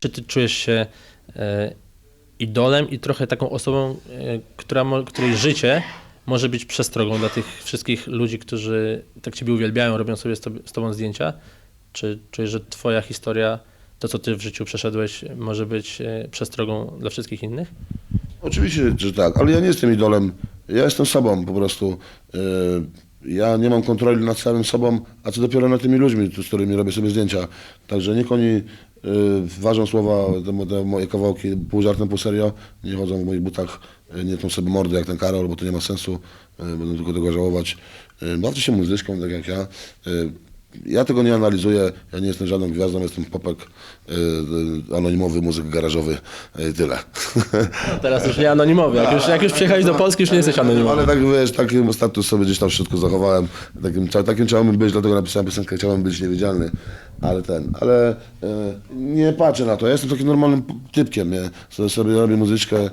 Czy ty czujesz się e, idolem i trochę taką osobą, e, która, której życie może być przestrogą dla tych wszystkich ludzi, którzy tak ciebie uwielbiają, robią sobie z, tobą zdjęcia? Czy czujesz, że twoja historia, to co ty w życiu przeszedłeś, może być e, przestrogą dla wszystkich innych? Oczywiście, że tak, ale ja nie jestem idolem. Ja jestem sobą po prostu. Ja nie mam kontroli nad samym sobą, a co dopiero nad tymi ludźmi, z którymi robię sobie zdjęcia. Także niech oni ważą słowa, te, te moje kawałki pół żartem, pół serio. Nie chodzą w moich butach, yy, nie tną sobie mordy jak ten Karol, bo to nie ma sensu. Yy, Będę tylko tego żałować. Bawcie się muzyczką, tak jak ja. Ja tego nie analizuję, ja nie jestem żadną gwiazdą, jestem popek yy, yy, anonimowy, muzyk garażowy, yy, tyle. No, teraz już nie anonimowy. Jak już, jak już przyjechałeś do Polski, już nie jesteś anonimowy. Ale tak wiesz, taki status sobie gdzieś tam w środku zachowałem. Takim, takim chciałem być, dlatego napisałem piosenkę, chciałem być niewidzialny. Ale ten, ale nie patrzę na to. Ja jestem takim normalnym typkiem, nie? Sobie, sobie robię muzyczkę.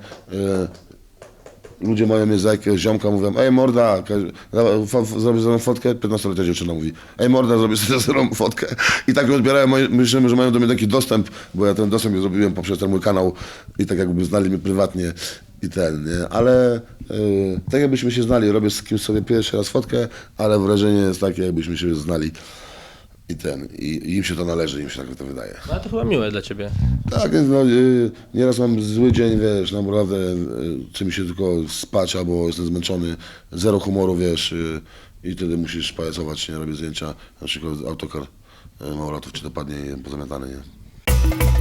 Ludzie mają mnie za jakiegoś ziomka, mówią, ej morda, zrobię ze mną fotkę. 15-letnia dziewczyna mówi, ej morda, zrobię sobie ze mną fotkę. I tak odbierają, myślę, że mają do mnie taki dostęp, bo ja ten dostęp zrobiłem poprzez ten mój kanał i tak jakby znali mnie prywatnie i ten, nie? Ale e, tak jakbyśmy się znali, robię z kimś sobie pierwszy raz fotkę, ale wrażenie jest takie, jakbyśmy się znali. I ten, i, im się to należy, im się tak to wydaje. No, ale to chyba miłe dla ciebie. Tak, no, y, nieraz mam zły dzień, wiesz, naprawdę y, chce mi się tylko spać albo jestem zmęczony, zero humoru, wiesz, y, i wtedy musisz pajacować, nie robię zdjęcia, na przykład autokar y, małolatów ci dopadnie i pozamiatany, nie.